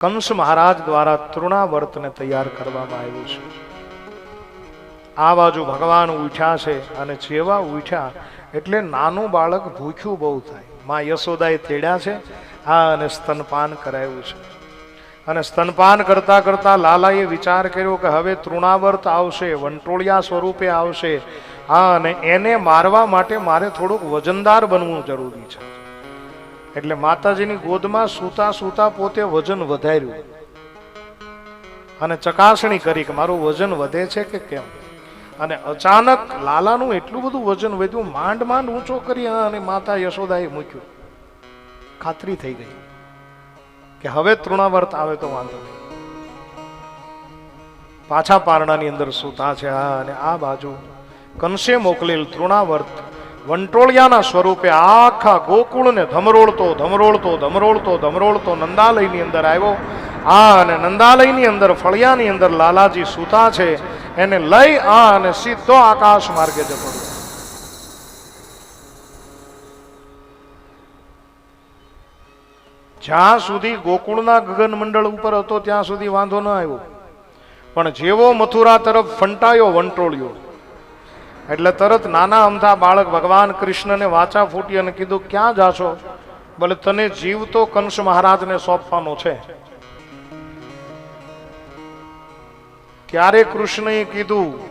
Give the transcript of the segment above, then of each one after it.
કંસ મહારાજ દ્વારા તૃણાવર્તને તૈયાર કરવામાં આવ્યું છે. આ બાજુ ભગવાન ઉઠ્યા છે અને જેવા ઉઠ્યા એટલે નાનું બાળક ભૂખ્યું બહુ થાય. માં યશોદાએ તેડ્યા છે, આ અને સ્તનપાન કરાયું છે. અને સ્તનપાન કરતા કરતા લાલાએ વિચાર કર્યો કે હવે તૃણાવર્ત આવશે, વંટોળિયા સ્વરૂપે આવશે. હા અને એને મારવા માટે મારે થોડુંક વજનદાર બનવું જરૂરી છે. એટલે માતાજીની ગોદમાં સૂતા સૂતા પોતે વજન વધાર્યું. અને ચકાસણી કરી કે મારું વજન વધે છે કે કેમ? અને અચાનક લાલાનું એટલું બધું વજન વધ્યું, માંડ માંડ ઊંચો કરી અને માતા યશોદાએ મૂક્યું. ખાતરી થઈ ગઈ કે હવે તૃણાવર્ત આવે તો વાંધો નહીં. પાછા પારણાની અંદર સૂતા છે અને આ બાજુ. કંસે મોકલેલ તૃણાવર્ત વંટોળિયાના સ્વરૂપે આખા ગોકુળને ધમરોળતો ધમરોળતો ધમરોળતો ધમરોળતો નંદાલયની અંદર આવ્યો. આ અને નંદાલયની અંદર, ફળિયાની અંદર લાલાજી સૂતા છે. એને લઈ આ અને સીધો આકાશ માર્ગે જતો. જ્યાં સુધી ગોકુળના ગગન મંડળ ઉપર હતો, ત્યાં સુધી વાંધો ન આવ્યો. પણ જેવો મથુરા તરફ ફંટાયો, વંટોળ્યો. એટલે તરત નાના અમથા બાળક ભગવાન કૃષ્ણને વાચા ફૂટી અને કીધું, ક્યાં જાશો? બોલે, તને જીવ તો કંસ મહારાજને સોંપવાનો છે. ત્યારે કૃષ્ણએ કીધું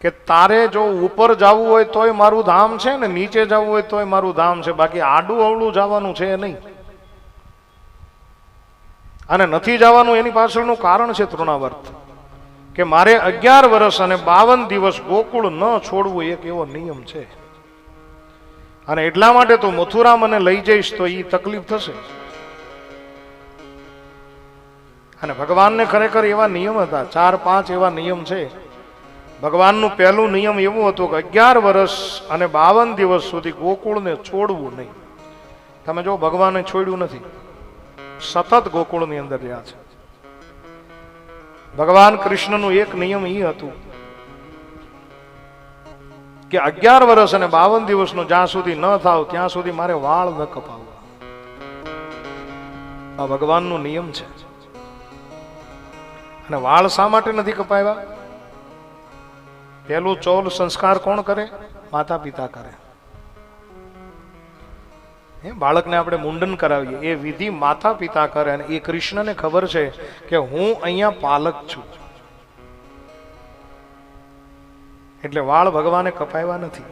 કે, તારે જો ઉપર જવું હોય તોય મારું ધામ છે ને નીચે જવું હોય તોય મારું ધામ છે. બાકી આડું અવળું જવાનું છે નહીં. અને નથી જવાનું એની પાછળનું કારણ છે તૃણાવર્ત. કે મારે અગિયાર વર્ષ અને બાવન દિવસ ગોકુળ ન છોડવું એક એવો નિયમ છે. અને એટલા માટે તો મથુરા મને લઈ જઈશ તો એ તકલીફ થશે. અને ભગવાનને ખરેખર એવા નિયમ હતા, ચાર પાંચ એવા નિયમ છે. ભગવાનનું પહેલું નિયમ એવું હતું કે અગિયાર વર્ષ અને બાવન દિવસ સુધી ગોકુળને છોડવું નહીં. તમે જો ભગવાને છોડ્યું નથી. સતત ગોકુળની અંદર રહ્યા છે. ભગવાન કૃષ્ણનું એક નિયમ એ હતું કે અગિયાર વર્ષ અને બાવન દિવસનો જ્યાં સુધી ન થાવ, ત્યાં સુધી મારે વાળ ન કપાવવા. આ ભગવાનનો નિયમ છે. અને વાળ શા માટે નથી કપાવ્યા? પહેલું ચૌલ સંસ્કાર કોણ કરે? માતા પિતા કરે. બાળકને આપણે મુંડન કરાવીએ. એ વિધિ માતા પિતા કરે અને એ કૃષ્ણને ખબર છે કે હું અહીંયા પાલક છું. એટલે વાળ ભગવાને કપાવ્યા નથી.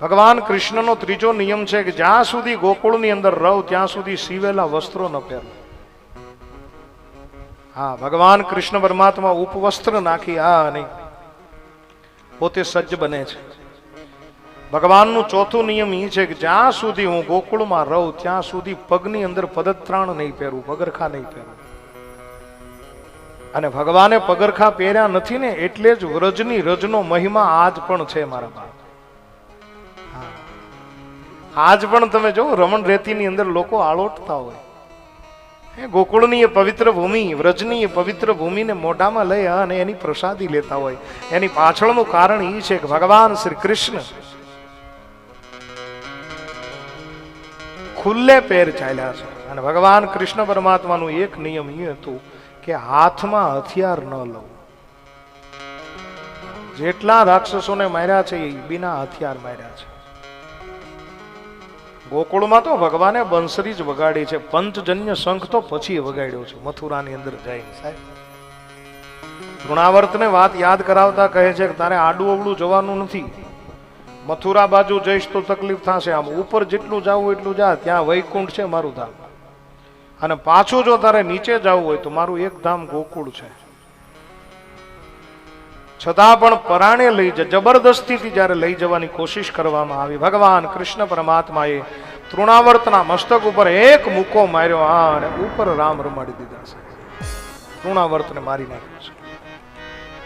ભગવાન કૃષ્ણનો ત્રીજો નિયમ છે કે જ્યાં સુધી ગોકુળની અંદર રહો, ત્યાં સુધી સીવેલા વસ્ત્રો ન પહેરો. હા, ભગવાન કૃષ્ણ પરમાત્મા ઉપવસ્ત્ર નાખી આ નહીં. પોતે સજ્જ બને છે. ભગવાનનું ચોથું નિયમ એ છે કે જ્યાં સુધી હું ગોકુળમાં રહું, ત્યાં સુધી પગની અંદર પદત્રાણ નહીં પહેરું, પગરખા નહીં પહેરું. અને ભગવાને પગરખા પહેર્યા નથી ને, એટલે જ વ્રજની રજનો મહિમા આજ પણ છે મારા બાપ. આજ પણ તમે જો, રમણ રેતીની અંદર લોકો આળોટતા હોય. એ ગોકુળની એ પવિત્ર ભૂમિ, વ્રજની એ પવિત્ર ભૂમિને મોઢામાં લઈ અને એની પ્રસાદી લેતા હોય. એની પાછળનું કારણ એ છે કે ભગવાન શ્રી કૃષ્ણ ખુલ્લે પેર ચાલ્યા છે. અને ભગવાન કૃષ્ણ પરમાત્માનું એક નિયમ એ હતું કે હાથમાં હથિયાર ન લઉં. જેટલા રાક્ષસોને માર્યા છે એ બિના હથિયાર માર્યા છે. ગોકુળમાં તો ભગવાને બંસરી જ વગાડી છે. પંચજન્ય શંખ તો પછી વગાડ્યો છે. મથુરાની અંદર જઈને સાહેબ. તૃણાવર્તને વાત યાદ કરાવતા કહે છે કે તારે આડું અવળું જવાનું નથી. મથુરા બાજુ જઈશ તો તકલીફ થશે આમ. ઉપર જેટલું જવું એટલું જા, ત્યાં વૈકુંઠ છે મારું ધામ. અને પાછું જો તારે નીચે જવું હોય તો મારું એક ધામ ગોકુળ છે. છતાં પણ પરાણે લઈ જ, જબરદસ્તીથી જ્યારે લઈ જવાની કોશિશ કરવામાં આવી, ભગવાન કૃષ્ણ પરમાત્માએ તૃણાવર્તના મસ્તક ઉપર એક મૂકો માર્યો, આ અને ઉપર રામ રમાડી દીધા છે. તૃણાવર્તને મારી નાખ્યો છે.